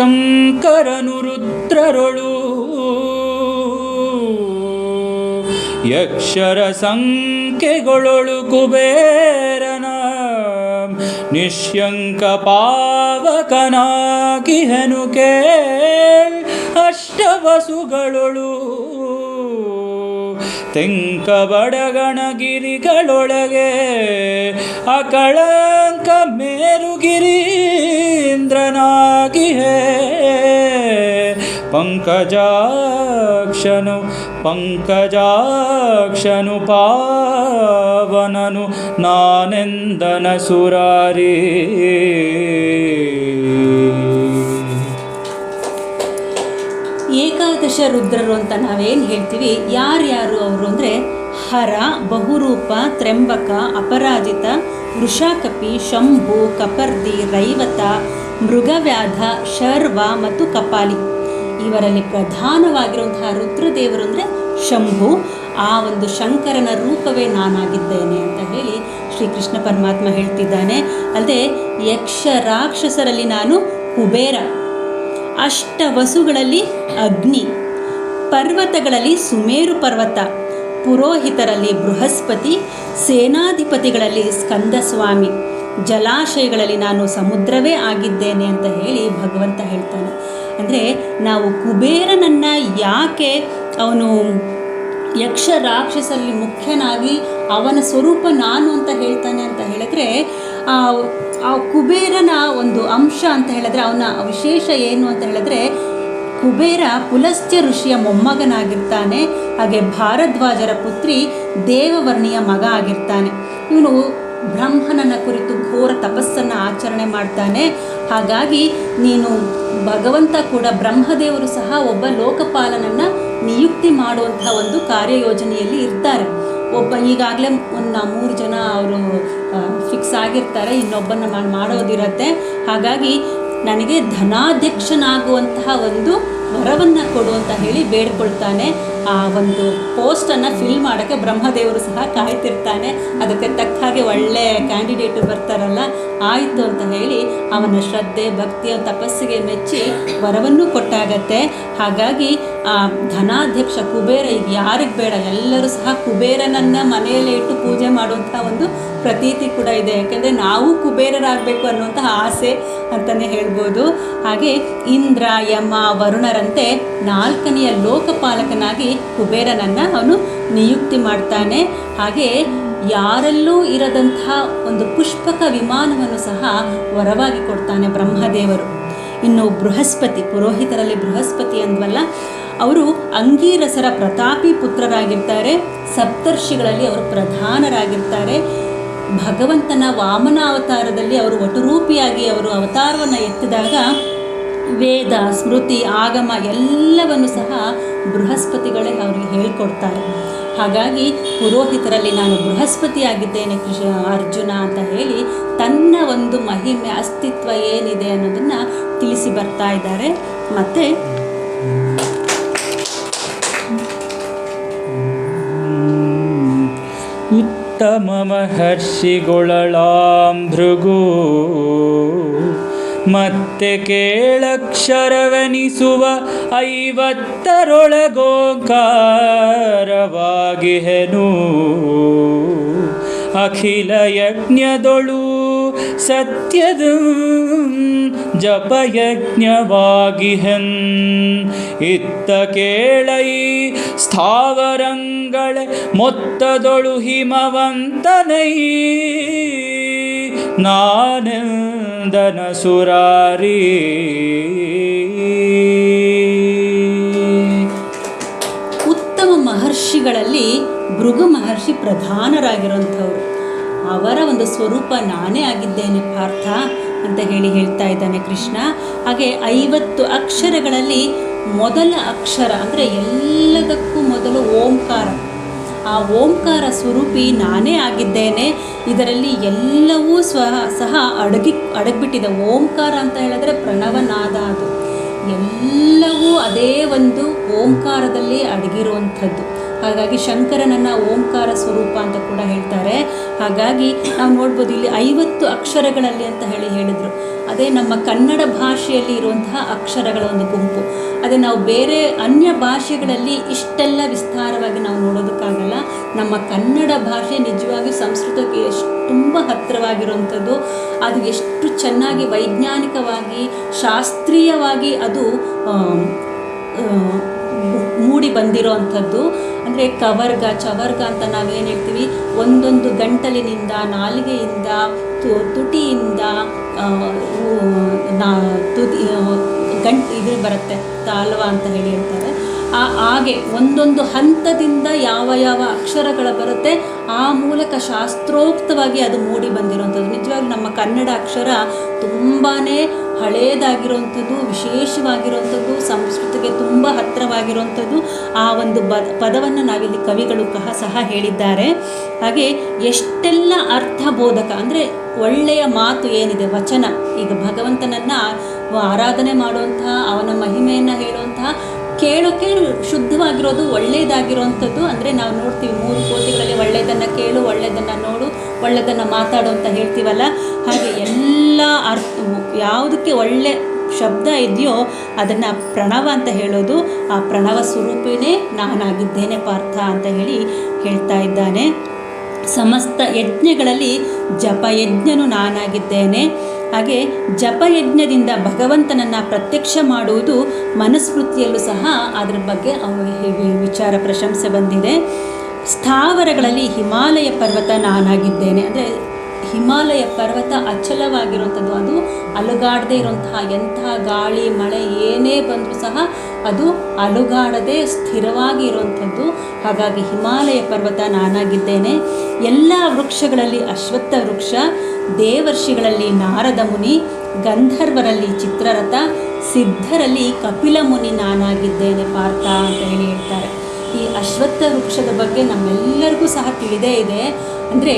ಶಂಕರನು ರುದ್ರರೊಳು. ಯಕ್ಷರ ಸಂಖ್ಯೆಗಳೊಳು ಕುಬೇರನ ನಿಶ್ಯಂಕ ಪಾವಕನಾಗಿಹನು ಕೇಳ್ ಅಷ್ಟವಸುಗಳೊಳು. ತೆಂಕ ಬಡಗಣಗಿರಿಗಳೊಳಗೆ ಅಕಳಂಕ ಮೇರುಗಿರೀಂದ್ರನಾಗಿಹೇ ಪಂಕಜಾಕ್ಷನು ಪಂಕಜಾಕ್ಷನು ಪಾವನನು ನಾನೆಂದನ ಸುರಾರಿ. ಏಕಾದಶ ರುದ್ರರು ಅಂತ ನಾವೇನು ಹೇಳ್ತೀವಿ? ಯಾರ್ಯಾರು ಅವರು ಅಂದರೆ ಹರ, ಬಹುರೂಪ ತ್ರೆಂಬಕ ಅಪರಾಜಿತ, ವೃಷಾಕಪಿ, ಶಂಭು, ಕಪರ್ದಿ, ರೈವತ, ಮೃಗವ್ಯಾಧ, ಶರ್ವ ಮತ್ತು ಕಪಾಲಿ. ಇವರಲ್ಲಿ ಪ್ರಧಾನವಾಗಿರುವಂತಹ ರುದ್ರದೇವರು ಅಂದರೆ ಶಂಭು. ಆ ಒಂದು ಶಂಕರನ ರೂಪವೇ ನಾನಾಗಿದ್ದೇನೆ ಅಂತ ಹೇಳಿ ಶ್ರೀಕೃಷ್ಣ ಪರಮಾತ್ಮ ಹೇಳ್ತಿದ್ದಾನೆ. ಅಲ್ಲದೆ ಯಕ್ಷ ರಾಕ್ಷಸರಲ್ಲಿ ನಾನು ಕುಬೇರ. ಅಷ್ಟ ವಸುಗಳಲ್ಲಿ ಅಗ್ನಿ. ಪರ್ವತಗಳಲ್ಲಿ ಸುಮೇರು ಪರ್ವತ. ಪುರೋಹಿತರಲ್ಲಿ ಬೃಹಸ್ಪತಿ. ಸೇನಾಧಿಪತಿಗಳಲ್ಲಿ ಸ್ಕಂದಸ್ವಾಮಿ. ಜಲಾಶಯಗಳಲ್ಲಿ ನಾನು ಸಮುದ್ರವೇ ಆಗಿದ್ದೇನೆ ಅಂತ ಹೇಳಿ ಭಗವಂತ ಹೇಳ್ತಾನೆ. ಅಂದರೆ ನಾವು ಕುಬೇರನನ್ನು ಯಾಕೆ ಅವನು ಯಕ್ಷ ರಾಕ್ಷಸಲ್ಲಿ ಮುಖ್ಯನಾಗಿ ಅವನ ಸ್ವರೂಪ ನಾನು ಅಂತ ಹೇಳ್ತಾನೆ ಅಂತ ಹೇಳಿದ್ರೆ, ಆ ಕುಬೇರನ ಒಂದು ಅಂಶ ಅಂತ ಹೇಳಿದ್ರೆ, ಅವನ ವಿಶೇಷ ಏನು ಅಂತ ಹೇಳಿದ್ರೆ, ಕುಬೇರ ಪುಲಸ್ತ್ಯ ಋಷಿಯ ಮೊಮ್ಮಗನಾಗಿರ್ತಾನೆ, ಹಾಗೆ ಭಾರದ್ವಾಜರ ಪುತ್ರಿ ದೇವವರ್ಣಿಯ ಮಗ ಆಗಿರ್ತಾನೆ. ಇವನು ಬ್ರಹ್ಮನನ್ನ ಕುರಿತು ಘೋರ ತಪಸ್ಸನ್ನು ಆಚರಣೆ ಮಾಡ್ತಾನೆ. ಹಾಗಾಗಿ ನೀನು ಭಗವಂತ ಕೂಡ ಬ್ರಹ್ಮದೇವರು ಸಹ ಒಬ್ಬ ಲೋಕಪಾಲನನ್ನು ನಿಯುಕ್ತಿ ಮಾಡುವಂಥ ಒಂದು ಕಾರ್ಯಯೋಜನೆಯಲ್ಲಿ ಇರ್ತಾರೆ. ಒಬ್ಬ ಈಗಾಗಲೇ ಒಂದು ಮೂರು ಜನ ಅವರು ಫಿಕ್ಸ್ ಆಗಿರ್ತಾರೆ ಇನ್ನೊಬ್ಬನ ಮಾಡಿ ಮಾಡೋದಿರತ್ತೆ. ಹಾಗಾಗಿ ನನಗೆ ಧನಾಧ್ಯಕ್ಷನಾಗುವಂತಹ ಒಂದು ವರವನ್ನು ಕೊಡು ಅಂತ ಹೇಳಿ ಬೇಡ್ಕೊಳ್ತಾನೆ. ಆ ಒಂದು ಪೋಸ್ಟನ್ನು ಫಿಲ್ ಮಾಡೋಕ್ಕೆ ಬ್ರಹ್ಮದೇವರು ಸಹ ಕಾಯ್ತಿರ್ತಾನೆ. ಅದಕ್ಕೆ ತಕ್ಕ ಹಾಗೆ ಒಳ್ಳೆ ಕ್ಯಾಂಡಿಡೇಟು ಬರ್ತಾರಲ್ಲ, ಆಯಿತು ಅಂತ ಹೇಳಿ ಅವನ ಶ್ರದ್ಧೆ ಭಕ್ತಿಯ ತಪಸ್ಸಿಗೆ ಮೆಚ್ಚಿ ವರವನ್ನು ಕೊಟ್ಟಾಗತ್ತೆ. ಹಾಗಾಗಿ ಆ ಧನಾಧ್ಯಕ್ಷ ಕುಬೇರ ಈಗ ಯಾರಿಗೆ ಬೇಡ, ಎಲ್ಲರೂ ಸಹ ಕುಬೇರನನ್ನ ಮನೆಯಲ್ಲೇ ಇಟ್ಟು ಪೂಜೆ ಮಾಡುವಂಥ ಒಂದು ಪ್ರತೀತಿ ಕೂಡ ಇದೆ. ಯಾಕೆಂದರೆ ನಾವು ಕುಬೇರರಾಗಬೇಕು ಅನ್ನುವಂತಹ ಆಸೆ ಅಂತಲೇ ಹೇಳ್ಬೋದು. ಹಾಗೆ ಇಂದ್ರ ಯಮ ವರುಣರಂತೆ ನಾಲ್ಕನೆಯ ಲೋಕಪಾಲಕನಾಗಿ ಕುಬೇರನನ್ನು ಅವನು ನಿಯುಕ್ತಿ ಮಾಡ್ತಾನೆ. ಹಾಗೆ ಯಾರಲ್ಲೂ ಇರದಂತಹ ಒಂದು ಪುಷ್ಪಕ ವಿಮಾನವನ್ನು ಸಹ ವರವಾಗಿ ಕೊಡ್ತಾನೆ ಬ್ರಹ್ಮದೇವರು. ಇನ್ನು ಬೃಹಸ್ಪತಿ, ಪುರೋಹಿತರಲ್ಲಿ ಬೃಹಸ್ಪತಿ ಅಂದ್ವಲ್ಲ, ಅವರು ಅಂಗೀರಸರ ಪ್ರತಾಪಿ ಪುತ್ರರಾಗಿರ್ತಾರೆ. ಸಪ್ತರ್ಷಿಗಳಲ್ಲಿ ಅವರು ಪ್ರಧಾನರಾಗಿರ್ತಾರೆ. ಭಗವಂತನ ವಾಮನ ಅವತಾರದಲ್ಲಿ ಅವರು ವಟುರೂಪಿಯಾಗಿ ಅವರು ಅವತಾರವನ್ನು ಎತ್ತಿದಾಗ ವೇದ, ಸ್ಮೃತಿ, ಆಗಮ ಎಲ್ಲವನ್ನು ಸಹ ಬೃಹಸ್ಪತಿಗಳೇ ಅವರಿಗೆ ಹೇಳ್ಕೊಡ್ತಾರೆ. ಹಾಗಾಗಿ ಪುರೋಹಿತರಲ್ಲಿ ನಾನು ಬೃಹಸ್ಪತಿಯಾಗಿದ್ದೇನೆ ಕೃಷ, ಅರ್ಜುನ ಅಂತ ಹೇಳಿ ತನ್ನ ಒಂದು ಮಹಿಮೆ, ಅಸ್ತಿತ್ವ ಏನಿದೆ ಅನ್ನೋದನ್ನು ತಿಳಿಸಿ ಬರ್ತಾ ಇದ್ದಾರೆ. ಮತ್ತು? ಉತ್ತಮ ಮಹರ್ಷಿಗೊಳಳಾಂ ಭೃಗು ಮತ್ತೆ ಕೇಳಕ್ಷರವೆನಿಸುವ ಐವತ್ತರೊಳಗೋಂಕಾರವಾಗಿಹೆನು. ಅಖಿಲ ಯಜ್ಞದೊಳು ಸತ್ಯದ ಜಪಯಜ್ಞವಾಗಿಹೆನ್. ಇತ್ತ ಕೇಳೈ ಸ್ಥಾವರಂಗಳ ಮೊತ್ತದೊಳು ಹಿಮವಂತನೈ. ನಾನಂದನ ಸುರಾರಿ. ಉತ್ತಮ ಮಹರ್ಷಿಗಳಲ್ಲಿ ಭೃಗು ಮಹರ್ಷಿ ಪ್ರಧಾನರಾಗಿರುವಂಥವ್ರು. ಅವರ ಒಂದು ಸ್ವರೂಪ ನಾನೇ ಆಗಿದ್ದೇನೆ ಪಾರ್ಥ ಅಂತ ಹೇಳಿ ಹೇಳ್ತಾ ಇದ್ದಾನೆ ಕೃಷ್ಣ. ಹಾಗೆ ಐವತ್ತು ಅಕ್ಷರಗಳಲ್ಲಿ ಮೊದಲ ಅಕ್ಷರ ಅಂದರೆ ಎಲ್ಲದಕ್ಕೂ ಮೊದಲು ಓಂಕಾರ. ಆ ಓಂಕಾರ ಸ್ವರೂಪಿ ನಾನೇ ಆಗಿದ್ದೇನೆ. ಇದರಲ್ಲಿ ಎಲ್ಲವೂ ಸ್ವ, ಸಹ ಅಡಗಿ, ಅಡಗಿಬಿಟ್ಟಿದೆ. ಓಂಕಾರ ಅಂತ ಹೇಳಿದ್ರೆ ಪ್ರಣವನಾದ ಅದು. ಎಲ್ಲವೂ ಅದೇ ಒಂದು ಓಂಕಾರದಲ್ಲಿ ಅಡಗಿರುವಂಥದ್ದು. ಹಾಗಾಗಿ ಶಂಕರನನ್ನ ಓಂಕಾರ ಸ್ವರೂಪ ಅಂತ ಕೂಡ ಹೇಳ್ತಾರೆ. ಹಾಗಾಗಿ ನಾವು ನೋಡ್ಬೋದು ಇಲ್ಲಿ ಐವತ್ತು ಅಕ್ಷರಗಳಲ್ಲಿ ಅಂತ ಹೇಳಿ ಹೇಳಿದರು. ಅದೇ ನಮ್ಮ ಕನ್ನಡ ಭಾಷೆಯಲ್ಲಿ ಇರುವಂತಹ ಅಕ್ಷರಗಳ ಒಂದು ಗುಂಪು. ಅದೇ ನಾವು ಬೇರೆ ಅನ್ಯ ಭಾಷೆಗಳಲ್ಲಿ ಇಷ್ಟೆಲ್ಲ ವಿಸ್ತಾರವಾಗಿ ನಾವು ನೋಡೋದಕ್ಕಾಗಲ್ಲ. ನಮ್ಮ ಕನ್ನಡ ಭಾಷೆ ನಿಜವಾಗಿ ಸಂಸ್ಕೃತಕ್ಕೆ ಎಷ್ಟು ತುಂಬ ಹತ್ತಿರವಾಗಿರುವಂಥದ್ದು. ಅದು ಎಷ್ಟು ಚೆನ್ನಾಗಿ ವೈಜ್ಞಾನಿಕವಾಗಿ, ಶಾಸ್ತ್ರೀಯವಾಗಿ ಅದು ಮೂಡಿ ಬಂದಿರೋ ಅಂಥದ್ದು. ಅಂದರೆ ಕವರ್ಗ, ಚವರ್ಗ ಅಂತ ನಾವೇನು ಹೇಳ್ತೀವಿ, ಒಂದೊಂದು ಗಂಟಲಿನಿಂದ, ನಾಲಿಗೆಯಿಂದ, ತು- ತುಟಿಯಿಂದ ನಾ, ತುದಿ ಗಂಟ್ ಇದು ಬರುತ್ತೆ ತಾಲ್ವ ಅಂತ ಹೇಳಿ ಹೇಳ್ತಾರೆ. ಆ, ಹಾಗೆ ಒಂದೊಂದು ಹಂತದಿಂದ ಯಾವ ಯಾವ ಅಕ್ಷರಗಳು ಬರುತ್ತೆ, ಆ ಮೂಲಕ ಶಾಸ್ತ್ರೋಕ್ತವಾಗಿ ಅದು ಮೂಡಿ ಬಂದಿರುವಂಥದ್ದು ನಿಜವಾಗಿ ನಮ್ಮ ಕನ್ನಡ ಅಕ್ಷರ ತುಂಬಾ ಹಳೇದಾಗಿರುವಂಥದ್ದು, ವಿಶೇಷವಾಗಿರುವಂಥದ್ದು, ಸಂಸ್ಕೃತಿಗೆ ತುಂಬ ಹತ್ತಿರವಾಗಿರುವಂಥದ್ದು ಆ ಒಂದು ಬ ಪದವನ್ನು ನಾವಿಲ್ಲಿ ಕವಿಗಳು ಕಹ ಸಹ ಹೇಳಿದ್ದಾರೆ. ಹಾಗೆ ಎಷ್ಟೆಲ್ಲ ಅರ್ಥಬೋಧಕ, ಅಂದರೆ ಒಳ್ಳೆಯ ಮಾತು ಏನಿದೆ, ವಚನ, ಈಗ ಭಗವಂತನನ್ನು ಆರಾಧನೆ ಮಾಡುವಂತಹ ಅವನ ಮಹಿಮೆಯನ್ನು ಹೇಳುವಂತಹ ಕೇಳೋಕ್ಕೆ ಶುದ್ಧವಾಗಿರೋದು ಒಳ್ಳೆಯದಾಗಿರುವಂಥದ್ದು. ಅಂದರೆ ನಾವು ನೋಡ್ತೀವಿ, ಮೂರು ಕೋತಿಗಳಲ್ಲಿ ಒಳ್ಳೆಯದನ್ನು ಕೇಳು, ಒಳ್ಳೆಯದನ್ನು ನೋಡು, ಒಳ್ಳೆಯದನ್ನು ಮಾತಾಡು ಅಂತ ಹೇಳ್ತೀವಲ್ಲ. ಹಾಗೆ ಎಲ್ಲ ಅರ್ಥ ಯಾವುದಕ್ಕೆ ಒಳ್ಳೆ ಶಬ್ದ ಇದೆಯೋ ಅದನ್ನು ಪ್ರಣವ ಅಂತ ಹೇಳೋದು, ಆ ಪ್ರಣವ ಸ್ವರೂಪಿನೇ ನಾನಾಗಿದ್ದೇನೆ ಪಾರ್ಥ ಅಂತ ಹೇಳಿ ಹೇಳ್ತಾ ಇದ್ದಾನೆ. ಸಮಸ್ತ ಯಜ್ಞಗಳಲ್ಲಿ ಜಪಯಜ್ಞನು ನಾನಾಗಿದ್ದೇನೆ. ಹಾಗೆ ಜಪಯಜ್ಞದಿಂದ ಭಗವಂತನನ್ನು ಪ್ರತ್ಯಕ್ಷ ಮಾಡುವುದು ಮನುಸ್ಮೃತಿಯಲ್ಲೂ ಸಹ ಅದರ ಬಗ್ಗೆ ಅವರಿಗೆ ವಿ- ವಿಚಾರ ಪ್ರಶಂಸೆ ಬಂದಿದೆ. ಸ್ಥಾವರಗಳಲ್ಲಿ ಹಿಮಾಲಯ ಪರ್ವತ ನಾನಾಗಿದ್ದೇನೆ. ಅಂದರೆ ಹಿಮಾಲಯ ಪರ್ವತ ಅಚಲವಾಗಿರುವಂಥದ್ದು. ಅದು ಅಲುಗಾಡದೆ ಇರುವಂತಹ ಎಂತಹ ಗಾಳಿ, ಮಳೆ ಏನೇ ಬಂದರೂ ಸಹ ಅದು ಅಲುಗಾಡದೆ ಸ್ಥಿರವಾಗಿ ಇರುವಂಥದ್ದು. ಹಾಗಾಗಿ ಹಿಮಾಲಯ ಪರ್ವತ ನಾನಾಗಿದ್ದೇನೆ. ಎಲ್ಲ ವೃಕ್ಷಗಳಲ್ಲಿ ಅಶ್ವತ್ಥ ವೃಕ್ಷ, ದೇವರ್ಷಿಗಳಲ್ಲಿ ನಾರದ ಮುನಿ, ಗಂಧರ್ವರಲ್ಲಿ ಚಿತ್ರರಥ, ಸಿದ್ಧರಲ್ಲಿ ಕಪಿಲ ಮುನಿ ನಾನಾಗಿದ್ದೇನೆ ಪಾರ್ಥ ಅಂತ ಹೇಳಿ ಹೇಳ್ತಾರೆ. ಈ ಅಶ್ವತ್ಥ ವೃಕ್ಷದ ಬಗ್ಗೆ ನಮ್ಮೆಲ್ಲರಿಗೂ ಸಹ ತಿಳಿದೇ ಇದೆ. ಅಂದರೆ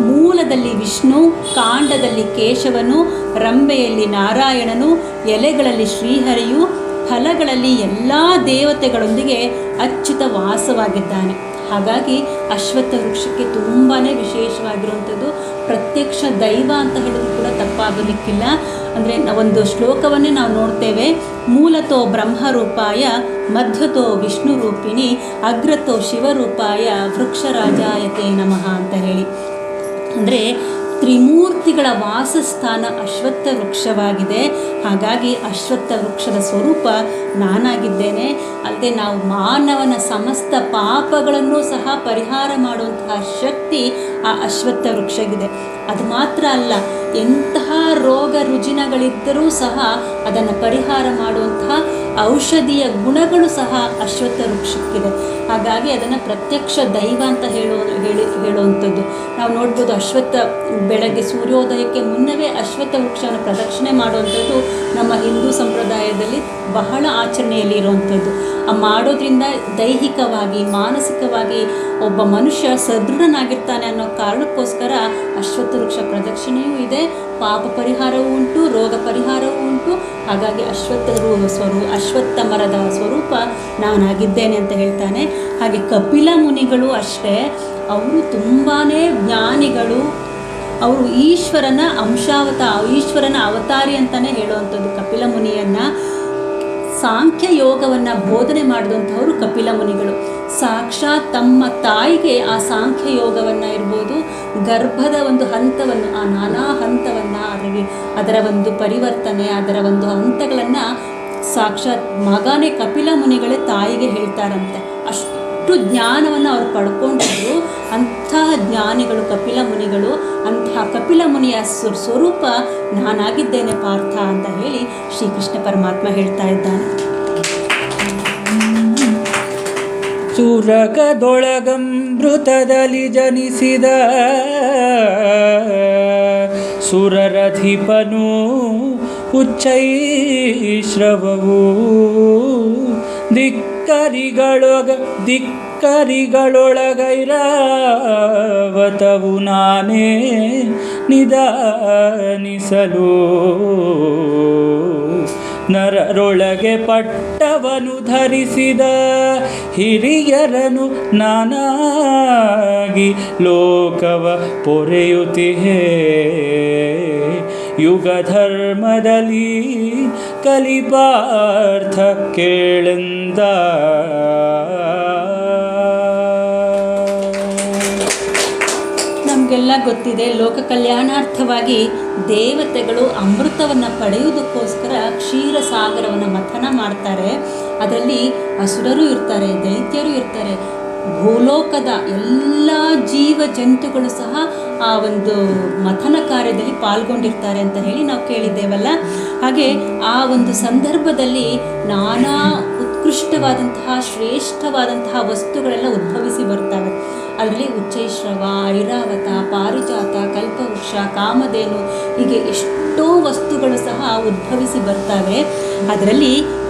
ಮೂಲದಲ್ಲಿ ವಿಷ್ಣು, ಕಾಂಡದಲ್ಲಿ ಕೇಶವನು, ರಂಬೆಯಲ್ಲಿ ನಾರಾಯಣನು, ಎಲೆಗಳಲ್ಲಿ ಶ್ರೀಹರಿಯು, ಫಲಗಳಲ್ಲಿ ಎಲ್ಲ ದೇವತೆಗಳೊಂದಿಗೆ ಅಚ್ಯುತ ವಾಸವಾಗಿದ್ದಾನೆ. ಹಾಗಾಗಿ ಅಶ್ವತ್ಥ ವೃಕ್ಷಕ್ಕೆ ತುಂಬಾ ವಿಶೇಷವಾಗಿರುವಂಥದ್ದು. ಪ್ರತ್ಯಕ್ಷ ದೈವ ಅಂತ ಹೇಳಿದ್ರು ಕೂಡ ತಪ್ಪಾಗಲಿಕ್ಕಿಲ್ಲ ಅಂದರೆ ಒಂದು ಶ್ಲೋಕವನ್ನೇ ನಾವು ನೋಡ್ತೇವೆ. ಮೂಲತೋ ಬ್ರಹ್ಮರೂಪಾಯ, ಮಧ್ಯತೋ ವಿಷ್ಣು ರೂಪಿಣಿ ಅಗ್ರತೋ ಶಿವರೂಪಾಯ, ವೃಕ್ಷರಾಜಾಯತೆ ನಮಃ ಅಂತ ಹೇಳಿ. ಅಂದರೆ ತ್ರಿಮೂರ್ತಿಗಳ ವಾಸಸ್ಥಾನ ಅಶ್ವತ್ಥ ವೃಕ್ಷವಾಗಿದೆ. ಹಾಗಾಗಿ ಅಶ್ವತ್ಥ ವೃಕ್ಷದ ಸ್ವರೂಪ ನಾನಾಗಿದ್ದೇನೆ. ಅಲ್ಲದೆ ನಾವು ಮಾನವನ ಸಮಸ್ತ ಪಾಪಗಳನ್ನು ಸಹ ಪರಿಹಾರ ಮಾಡುವಂತಹ ಶಕ್ತಿ ಆ ಅಶ್ವತ್ಥ ವೃಕ್ಷಗಿದೆ. ಅದು ಮಾತ್ರ ಅಲ್ಲ, ಎಂತಹ ರೋಗ ರುಜಿನಗಳಿದ್ದರೂ ಸಹ ಅದನ್ನು ಪರಿಹಾರ ಮಾಡುವಂತಹ ಔಷಧಿಯ ಗುಣಗಳು ಸಹ ಅಶ್ವತ್ಥ ವೃಕ್ಷಕ್ಕಿದೆ. ಹಾಗಾಗಿ ಅದನ್ನು ಪ್ರತ್ಯಕ್ಷ ದೈವ ಅಂತ ಹೇಳೋ ಹೇಳಿ ಹೇಳುವಂಥದ್ದು ನಾವು ನೋಡ್ಬೋದು ಅಶ್ವತ್ಥ ಬೆಳಗ್ಗೆ ಸೂರ್ಯೋದಯಕ್ಕೆ ಮುನ್ನವೇ ಅಶ್ವತ್ಥ ವೃಕ್ಷವನ್ನು ಪ್ರದಕ್ಷಿಣೆ ಮಾಡುವಂಥದ್ದು ನಮ್ಮ ಹಿಂದೂ ಸಂಪ್ರದಾಯದಲ್ಲಿ ಬಹಳ ಆಚರಣೆಯಲ್ಲಿ ಇರುವಂಥದ್ದು. ಆ ಮಾಡೋದ್ರಿಂದ ದೈಹಿಕವಾಗಿ, ಮಾನಸಿಕವಾಗಿ ಒಬ್ಬ ಮನುಷ್ಯ ಸದೃಢನಾಗಿರ್ತಾನೆ ಅನ್ನೋ ಕಾರಣಕ್ಕೋಸ್ಕರ ಅಶ್ವತ್ಥ ವೃಕ್ಷ ಪ್ರದಕ್ಷಿಣೆಯೂ ಇದೆ, ಪಾಪ ಪರಿಹಾರವೂ ಉಂಟು, ರೋಗ ಪರಿಹಾರವೂ ಉಂಟು. ಹಾಗಾಗಿ ಅಶ್ವತ್ಥ ಸ್ವರೂ, ಅಶ್ವತ್ಥ ಮರದ ಸ್ವರೂಪ ನಾನಾಗಿದ್ದೇನೆ ಅಂತ ಹೇಳ್ತಾನೆ. ಹಾಗೆ ಕಪಿಲ ಮುನಿಗಳು ಅಷ್ಟೇ ಅವರು ತುಂಬಾ ಜ್ಞಾನಿಗಳು. ಅವರು ಈಶ್ವರನ ಅಂಶಾವತ, ಈಶ್ವರನ ಅವತಾರಿ ಅಂತಲೇ ಹೇಳುವಂಥದ್ದು ಕಪಿಲ ಮುನಿಯನ್ನು. ಸಾಂಖ್ಯ ಯೋಗವನ್ನು ಬೋಧನೆ ಮಾಡಿದಂಥವರು ಕಪಿಲ ಮುನಿಗಳು. ಸಾಕ್ಷಾತ್ ತಮ್ಮ ತಾಯಿಗೆ ಆ ಸಾಂಖ್ಯ ಯೋಗವನ್ನು ಇರ್ಬೋದು, ಗರ್ಭದ ಒಂದು ಹಂತವನ್ನು, ಆ ನಾನಾ ಹಂತವನ್ನು ಅದರಿಗೆ ಅದರ ಒಂದು ಪರಿವರ್ತನೆ, ಅದರ ಒಂದು ಹಂತಗಳನ್ನು ಸಾಕ್ಷಾತ್ ಮಗನೇ ಕಪಿಲ ಮುನಿಗಳೇ ತಾಯಿಗೆ ಹೇಳ್ತಾರಂತೆ. ಅಷ್ಟು. ಜ್ಞಾನವನ್ನು ಅವರು ಪಡ್ಕೊಂಡಿದ್ರು ಅಂಥ ಜ್ಞಾನಿಗಳು, ಕಪಿಲ ಮುನಿಗಳು ಅಂತಹ ಕಪಿಲ ಮುನಿಯ ಸ್ವ- ಸ್ವರೂಪ ನಾನಾಗಿದ್ದೇನೆ ಪಾರ್ಥ ಅಂತ ಹೇಳಿ ಶ್ರೀಕೃಷ್ಣ ಪರಮಾತ್ಮ ಹೇಳ್ತಾ ಇದ್ದಾನೆ. ಸುರಗದೊಳಗಮೃತದಲ್ಲಿ ಜನಿಸಿದ ಸುರರಧಿಪನು ಉಚ್ಚೈಶ್ರವವು ದಿಕ್ಕರಿಗಳೊಗ ದಿಕ್ಕರಿಗಳೊಳಗೈರಾವತವು ನಾನೇ ನಿಧಾನಿಸಲು. ನರರೊಳಗೆ ಪಟ್ಟವನು ಧರಿಸಿದ ಹಿರಿಯರನು ನಾನಾಗಿ ಲೋಕವ ಪೊರೆಯುತ್ತಿಹೇ. ಯುಗ ಧರ್ಮದಲ್ಲಿ ಕಲಿಪಾರ್ಥ ಕೇಳೆಂದ. ನಮಗೆಲ್ಲ ಗೊತ್ತಿದೆ, ಲೋಕ ಕಲ್ಯಾಣಾರ್ಥವಾಗಿ ದೇವತೆಗಳು ಅಮೃತವನ್ನು ಪಡೆಯುವುದಕ್ಕೋಸ್ಕರ ಕ್ಷೀರ ಸಾಗರವನ್ನು ಮಥನ ಮಾಡ್ತಾರೆ. ಅದರಲ್ಲಿ ಅಸುರರು ಇರ್ತಾರೆ, ದೈತ್ಯರು ಇರ್ತಾರೆ. ಭೂಲೋಕದ ಎಲ್ಲ ಜೀವ ಜಂತುಗಳು ಸಹ ಆ ಒಂದು ಮಥನ ಕಾರ್ಯದಲ್ಲಿ ಪಾಲ್ಗೊಂಡಿರ್ತಾರೆ ಅಂತ ಹೇಳಿ ನಾವು ಕೇಳಿದ್ದೇವಲ್ಲ. ಹಾಗೆ ಆ ಒಂದು ಸಂದರ್ಭದಲ್ಲಿ ನಾನಾ ಉತ್ಕೃಷ್ಟವಾದಂತಹ, ಶ್ರೇಷ್ಠವಾದಂತಹ ವಸ್ತುಗಳೆಲ್ಲ ಉದ್ಭವಿಸಿ ಬರ್ತವೆ. ಅದರಲ್ಲಿ ಉಚ್ಚೈಶ್ರವ, ಐರಾವತ, ಪಾರಿಜಾತ, ಕಲ್ಪವೃಕ್ಷ, ಕಾಮಧೇನು ಹೀಗೆ ಎಷ್ಟೋ ವಸ್ತುಗಳು ಸಹ ಉದ್ಭವಿಸಿ ಬರ್ತವೆ. ಅದರಲ್ಲಿ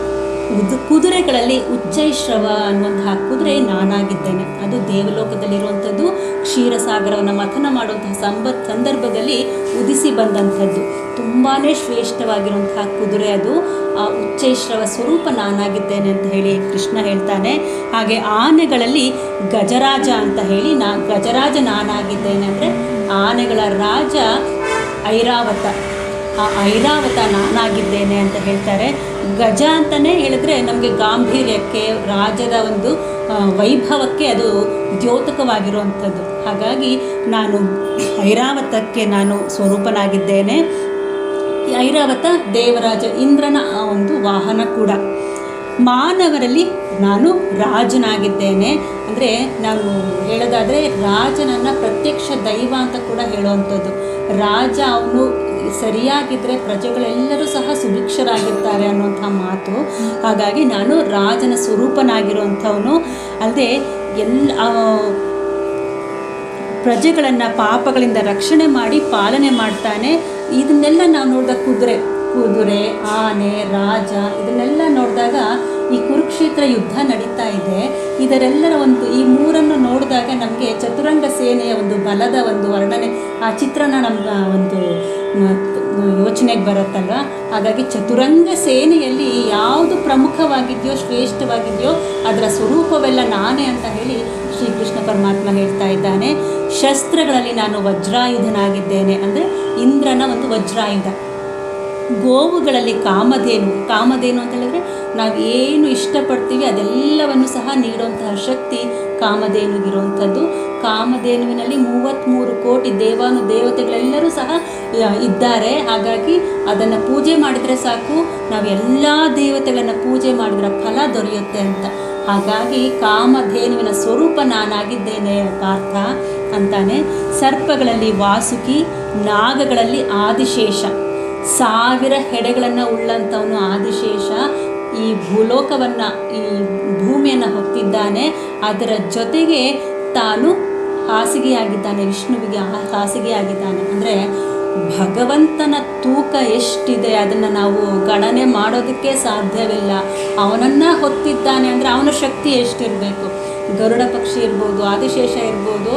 ಕುದುರೆಗಳಲ್ಲಿ ಉಚ್ಚೈಶ್ರವ ಅನ್ನುವಂತಹ ಕುದುರೆ ನಾನಾಗಿದ್ದೇನೆ. ಅದು ದೇವಲೋಕದಲ್ಲಿರುವಂಥದ್ದು, ಕ್ಷೀರಸಾಗರವನ್ನು ಮಥನ ಮಾಡುವಂತಹ ಸಂಬ ಸಂದರ್ಭದಲ್ಲಿ ಉದಿಸಿ ಬಂದಂಥದ್ದು. ತುಂಬಾ ಶ್ರೇಷ್ಠವಾಗಿರುವಂತಹ ಕುದುರೆ ಅದು. ಆ ಉಚ್ಚೈಶ್ರವ ಸ್ವರೂಪ ನಾನಾಗಿದ್ದೇನೆ ಅಂತ ಹೇಳಿ ಕೃಷ್ಣ ಹೇಳ್ತಾನೆ. ಹಾಗೆ ಆನೆಗಳಲ್ಲಿ ಗಜರಾಜ ಅಂತ ಹೇಳಿ ನಾ, ಗಜರಾಜ ನಾನಾಗಿದ್ದೇನೆ ಅಂದರೆ ಆನೆಗಳ ರಾಜ ಐರಾವತ. ಆ ಐರಾವತ ನಾನಾಗಿದ್ದೇನೆ ಅಂತ ಹೇಳ್ತಾರೆ. ಗಜ ಅಂತಲೇ ಹೇಳಿದ್ರೆ ನಮಗೆ ಗಾಂಭೀರ್ಯಕ್ಕೆ ರಾಜದ ಒಂದು ವೈಭವಕ್ಕೆ ಅದು ದ್ಯೋತಕವಾಗಿರುವಂಥದ್ದು. ಹಾಗಾಗಿ ನಾನು ಐರಾವತಕ್ಕೆ ನಾನು ಸ್ವರೂಪನಾಗಿದ್ದೇನೆ. ಐರಾವತ ದೇವರಾಜ ಇಂದ್ರನ ಆ ಒಂದು ವಾಹನ ಕೂಡ. ಮಾನವರಲ್ಲಿ ನಾನು ರಾಜನಾಗಿದ್ದೇನೆ. ಅಂದರೆ ನಾನು ಹೇಳೋದಾದರೆ ರಾಜನನ್ನು ಪ್ರತ್ಯಕ್ಷ ದೈವ ಅಂತ ಕೂಡ ಹೇಳುವಂಥದ್ದು. ರಾಜ ಅವನು ಸರಿಯಾಗಿದ್ದರೆ ಪ್ರಜೆಗಳೆಲ್ಲರೂ ಸಹ ಸುಭಿಕ್ಷರಾಗಿರ್ತಾರೆ ಅನ್ನುವಂಥ ಮಾತು. ಹಾಗಾಗಿ ನಾನು ರಾಜನ ಸ್ವರೂಪನಾಗಿರುವಂಥವನು. ಅಲ್ಲದೆ ಎಲ್ಲ ಪ್ರಜೆಗಳನ್ನು ಪಾಪಗಳಿಂದ ರಕ್ಷಣೆ ಮಾಡಿ ಪಾಲನೆ ಮಾಡ್ತಾನೆ. ಇದನ್ನೆಲ್ಲ ನಾವು ನೋಡಿದ ಕುದುರೆ ಕುದುರೆ, ಆನೆ, ರಾಜ, ಇದನ್ನೆಲ್ಲ ನೋಡಿದಾಗ ಈ ಕುರುಕ್ಷೇತ್ರ ಯುದ್ಧ ನಡೀತಾ ಇದೆ. ಇದರೆಲ್ಲರ ಒಂದು, ಈ ಮೂರನ್ನು ನೋಡಿದಾಗ ನಮಗೆ ಚತುರಂಗ ಸೇನೆಯ ಒಂದು ಬಲದ ಒಂದು ವರ್ಣನೆ, ಆ ಚಿತ್ರಣ ನಮ್ಮ ಒಂದು ಯೋಚನೆಗೆ ಬರುತ್ತಲ್ವ ಹಾಗಾಗಿ ಚತುರಂಗ ಸೇನೆಯಲ್ಲಿ ಯಾವುದು ಪ್ರಮುಖವಾಗಿದೆಯೋ, ಶ್ರೇಷ್ಠವಾಗಿದೆಯೋ, ಅದರ ಸ್ವರೂಪವೆಲ್ಲ ನಾನೇ ಅಂತ ಹೇಳಿ ಶ್ರೀಕೃಷ್ಣ ಪರಮಾತ್ಮ ಹೇಳ್ತಾ ಇದ್ದಾನೆ. ಶಸ್ತ್ರಗಳಲ್ಲಿ ನಾನು ವಜ್ರಾಯುಧನಾಗಿದ್ದೇನೆ ಅಂದರೆ ಇಂದ್ರನ ಒಂದು ವಜ್ರಾಯುಧ. ಗೋವುಗಳಲ್ಲಿ ಕಾಮಧೇನು ಕಾಮಧೇನು ಅಂತ ಹೇಳಿದ್ರೆ ನಾವು ಏನು ಇಷ್ಟಪಡ್ತೀವಿ ಅದೆಲ್ಲವನ್ನು ಸಹ ನೀಡುವಂತಹ ಶಕ್ತಿ ಕಾಮಧೇನುಗಿರುವಂಥದ್ದು ಕಾಮಧೇನುವಿನಲ್ಲಿ ಮೂವತ್ತ್ಮೂರು ಕೋಟಿ ದೇವಾನು ದೇವತೆಗಳೆಲ್ಲರೂ ಸಹ ಇದ್ದಾರೆ. ಹಾಗಾಗಿ ಅದನ್ನು ಪೂಜೆ ಮಾಡಿದರೆ ಸಾಕು. ನಾವು ಎಲ್ಲ ದೇವತೆಗಳನ್ನು ಪೂಜೆ ಮಾಡಿದ್ರೆ ಫಲ ದೊರೆಯುತ್ತೆ ಅಂತ. ಹಾಗಾಗಿ ಕಾಮಧೇನುವಿನ ಸ್ವರೂಪ ನಾನಾಗಿದ್ದೇನೆ ಅರ್ಥ ಅಂತಾನೆ. ಸರ್ಪಗಳಲ್ಲಿ ವಾಸುಕಿ, ನಾಗಗಳಲ್ಲಿ ಆದಿಶೇಷ. ಸಾವಿರ ಹೆಡೆಗಳನ್ನು ಉಳ್ಳಂಥವನು ಆದಿಶೇಷ. ಈ ಭೂಲೋಕವನ್ನು, ಈ ಭೂಮಿಯನ್ನು ಹೊತ್ತಿದ್ದಾನೆ. ಅದರ ಜೊತೆಗೆ ತಾನು ಹಾಸಿಗೆಯಾಗಿದ್ದಾನೆ, ವಿಷ್ಣುವಿಗೆ ಹಾಸಿಗೆಯಾಗಿದ್ದಾನೆ. ಅಂದರೆ ಭಗವಂತನ ತೂಕ ಎಷ್ಟಿದೆ, ಅದನ್ನು ನಾವು ಗಣನೆ ಮಾಡೋದಕ್ಕೆ ಸಾಧ್ಯವಿಲ್ಲ. ಅವನನ್ನು ಹೊತ್ತಿದ್ದಾನೆ ಅಂದರೆ ಅವನ ಶಕ್ತಿ ಎಷ್ಟಿರಬೇಕು? ಗರುಡ ಪಕ್ಷಿ ಇರ್ಬೋದು, ಆದಿಶೇಷ ಇರ್ಬೋದು,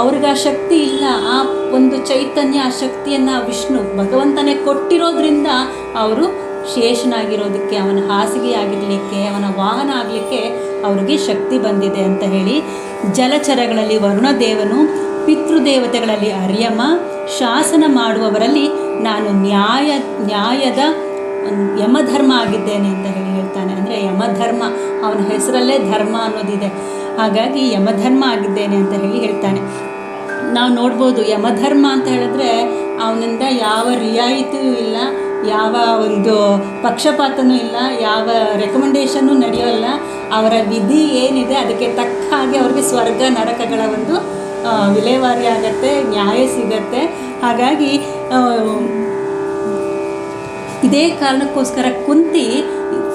ಅವ್ರಿಗೆ ಆ ಶಕ್ತಿ ಇಲ್ಲ. ಆ ಒಂದು ಚೈತನ್ಯ, ಆ ಶಕ್ತಿಯನ್ನು ವಿಷ್ಣು ಭಗವಂತನೇ ಕೊಟ್ಟಿರೋದ್ರಿಂದ ಅವರು ಶೇಷನಾಗಿರೋದಕ್ಕೆ, ಅವನ ಹಾಸಿಗೆ ಆಗಿರಲಿಕ್ಕೆ ಅವನ ವಾಹನ ಆಗಲಿಕ್ಕೆ ಅವರಿಗೆ ಶಕ್ತಿ ಬಂದಿದೆ ಅಂತ ಹೇಳಿ ಜಲಚರಗಳಲ್ಲಿ ವರುಣದೇವನು ಪಿತೃದೇವತೆಗಳಲ್ಲಿ ಅರ್ಯಮ ಶಾಸನ ಮಾಡುವವರಲ್ಲಿ ನಾನು ನ್ಯಾಯ, ನ್ಯಾಯದ ಯಮಧರ್ಮ ಆಗಿದ್ದೇನೆ ಅಂತ ಹೇಳಿ ಹೇಳ್ತಾನೆ. ಅಂದರೆ ಯಮಧರ್ಮ, ಅವನ ಹೆಸರಲ್ಲೇ ಧರ್ಮ ಅನ್ನೋದಿದೆ. ಹಾಗಾಗಿ ಯಮಧರ್ಮ ಆಗಿದ್ದೇನೆ ಅಂತ ಹೇಳಿ ಹೇಳ್ತಾನೆ. ನಾವು ನೋಡ್ಬೋದು ಯಮಧರ್ಮ ಅಂತ ಹೇಳಿದ್ರೆ ಅವನಿಂದ ಯಾವ ರಿಯಾಯಿತಿಯೂ ಇಲ್ಲ. ಯಾವ ಒಂದು ಪಕ್ಷಪಾತನೂ ಇಲ್ಲ, ಯಾವ ರೆಕಮೆಂಡೇಷನ್ನು ನಡೆಯೋಲ್ಲ ಅವರ ವಿಧಿ ಏನಿದೆ ಅದಕ್ಕೆ ತಕ್ಕ ಹಾಗೆ ಅವ್ರಿಗೆ ಸ್ವರ್ಗ ನರಕಗಳ ಒಂದು ವಿಲೇವಾರಿ ಆಗತ್ತೆ, ನ್ಯಾಯ ಸಿಗತ್ತೆ. ಹಾಗಾಗಿ ಇದೇ ಕಾರಣಕ್ಕೋಸ್ಕರ ಕುಂತಿ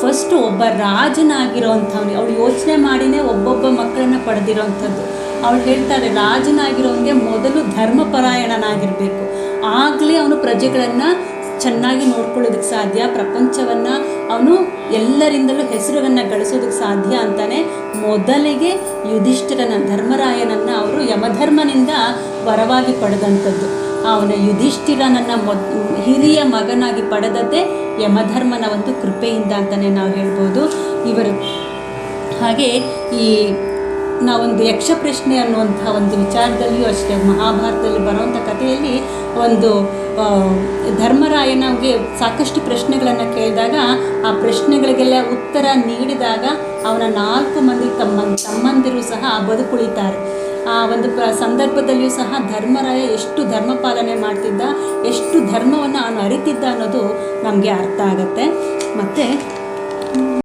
ಫಸ್ಟ್ ಒಬ್ಬ ರಾಜನಾಗಿರೋವಂಥವ್ನು ಅವಳು ಯೋಚನೆ ಮಾಡಿನೇ ಒಬ್ಬೊಬ್ಬ ಮಕ್ಕಳನ್ನ ಪಡೆದಿರೋವಂಥದ್ದು ಅವಳು ಹೇಳ್ತಾರೆ ರಾಜನಾಗಿರೋನ್ಗೆ ಮೊದಲು ಧರ್ಮಪರಾಯಣನಾಗಿರಬೇಕು. ಆಗಲೇ ಅವನು ಪ್ರಜೆಗಳನ್ನು ಚೆನ್ನಾಗಿ ನೋಡ್ಕೊಳ್ಳೋದಕ್ಕೆ ಸಾಧ್ಯ. ಪ್ರಪಂಚವನ್ನು ಅವನು ಎಲ್ಲರಿಂದಲೂ ಹೆಸರನ್ನು ಗಳಿಸೋದಕ್ಕೆ ಸಾಧ್ಯ ಅಂತಾನೆ ಮೊದಲಿಗೆ ಯುಧಿಷ್ಠಿರನ ಧರ್ಮರಾಯನನ್ನು ಅವರು ಯಮಧರ್ಮನಿಂದ ವರವಾಗಿ ಪಡೆದಂಥದ್ದು. ಅವನ ಯುಧಿಷ್ಠಿರನನ್ನ ಮೊದ್, ಹಿರಿಯ ಮಗನಾಗಿ ಪಡೆದದ್ದೇ ಯಮಧರ್ಮನ ಒಂದು ಕೃಪೆಯಿಂದ ಅಂತಲೇ ನಾವು ಹೇಳ್ಬೋದು. ಇವರು ಹಾಗೆ ಈ ನಾವೊಂದು ಯಕ್ಷ ಪ್ರಶ್ನೆ ಅನ್ನುವಂಥ ಒಂದು ವಿಚಾರದಲ್ಲಿಯೂ ಅಷ್ಟೇ ಮಹಾಭಾರತದಲ್ಲಿ ಬರುವಂಥ ಕಥೆಯಲ್ಲಿ ಒಂದು ಧರ್ಮರಾಯನಿಗೆ ಸಾಕಷ್ಟು ಪ್ರಶ್ನೆಗಳನ್ನು ಕೇಳಿದಾಗ ಆ ಪ್ರಶ್ನೆಗಳಿಗೆಲ್ಲ ಉತ್ತರ ನೀಡಿದಾಗ ಅವನ ನಾಲ್ಕು ಮಂದಿ ತಮ್ಮ, ತಮ್ಮಂದಿರು ಸಹ ಬದುಕುಳಿತಾರೆ. ಆ ಒಂದು ಪ, ಸಂದರ್ಭದಲ್ಲಿಯೂ ಸಹ ಧರ್ಮರಾಯ ಎಷ್ಟು ಧರ್ಮ ಪಾಲನೆ ಮಾಡ್ತಿದ್ದ, ಎಷ್ಟು ಧರ್ಮವನ್ನು ಅವನು ಅರಿತಿದ್ದ ಅನ್ನೋದು ನಮಗೆ ಅರ್ಥ ಆಗುತ್ತೆ. ಮತ್ತು